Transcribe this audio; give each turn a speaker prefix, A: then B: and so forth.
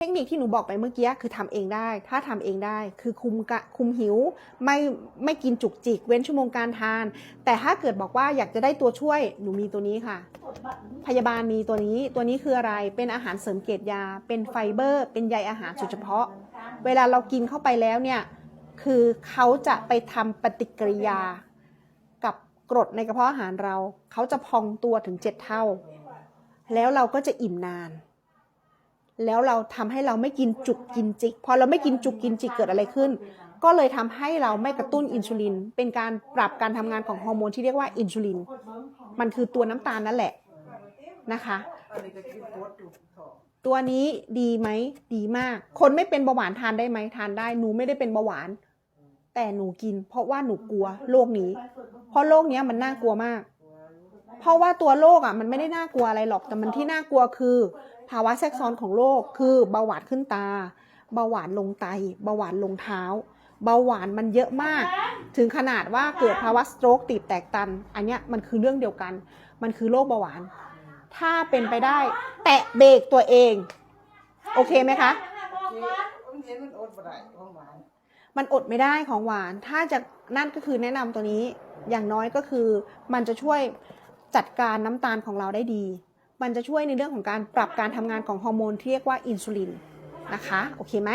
A: เทคนิคที่หนูบอกไปเมื่อกี้คือทำเองได้ ถ้าทำเองได้คือคุมกะคุมหิว ไม่ไม่กินจุกจิก เว้นชั่วโมงการทาน แต่ถ้าเกิดบอกว่าอยากจะได้ตัวช่วยหนูมีตัวนี้ค่ะ พยาบาลมีตัวนี้ตัวนี้คืออะไรเป็นอาหารเสริมเกรดยา เป็นไฟเบอร์ เป็นใยอาหารสุดเฉพาะ เวลาเรากินเข้าไปแล้วเนี่ยคือเขาจะไปทำปฏิกิริยา กับกรดในกระเพาะอาหารเรา เขาจะพองตัวถึงเจ็ดเท่า แล้วเราก็จะอิ่มนาน แล้วเราทำให้เราไม่กินจุกกินจิก พอเราไม่กินจุกกินจิกเกิดอะไรขึ้น ก็เลยทำให้เราไม่กระตุ้นอินซูลิน เป็นการปรับการทำงานของฮอร์โมนที่เรียกว่าอินซูลิน มันคือตัวน้ำตาลนั่นแหละนะคะ
B: ตั
A: วนี้ดีไหมดีมาก คนไม่เป็นเบาหวานทานได้ไหมทานได้ หนูไม่ได้เป็นเบาหวาน แต่หนูกิน เพราะว่าหนูกลัวโรคนี้ เพราะโรคนี้มันน่ากลัวมาก เพราะว่าตัวโรคอะมันไม่ได้น่ากลัวอะไรหรอกแต่มันที่น่ากลัวคือ ภาวะแทรกซ้อนของโรคคือเบาหวานขึ้นตา เบาหวานลงไต เบาหวานลงเท้า เบาหวานมันเยอะมาก ถึงขนาดว่าเกิดภาวะสโตรกตีบแตกตัน อันเนี้ยมันคือเรื่องเดียวกัน มันคือโรคเบาหวาน ถ้าเป็นไปได้ แตะเบรกตัวเอง โอเคไหมคะ
B: มันอดไมั
A: นอดไม่ได้ของหวาน ถ้าจะนั่นก็คือแนะนำตัวนี้ อย่างน้อยก็คือมันจะช่วย จัดการน้ำตาลของเราได้ดี มันจะช่วยในเรื่องของการปรับการทำงานของฮอร์โมนที่เรียกว่าอินซูลินนะคะ โอเคไหม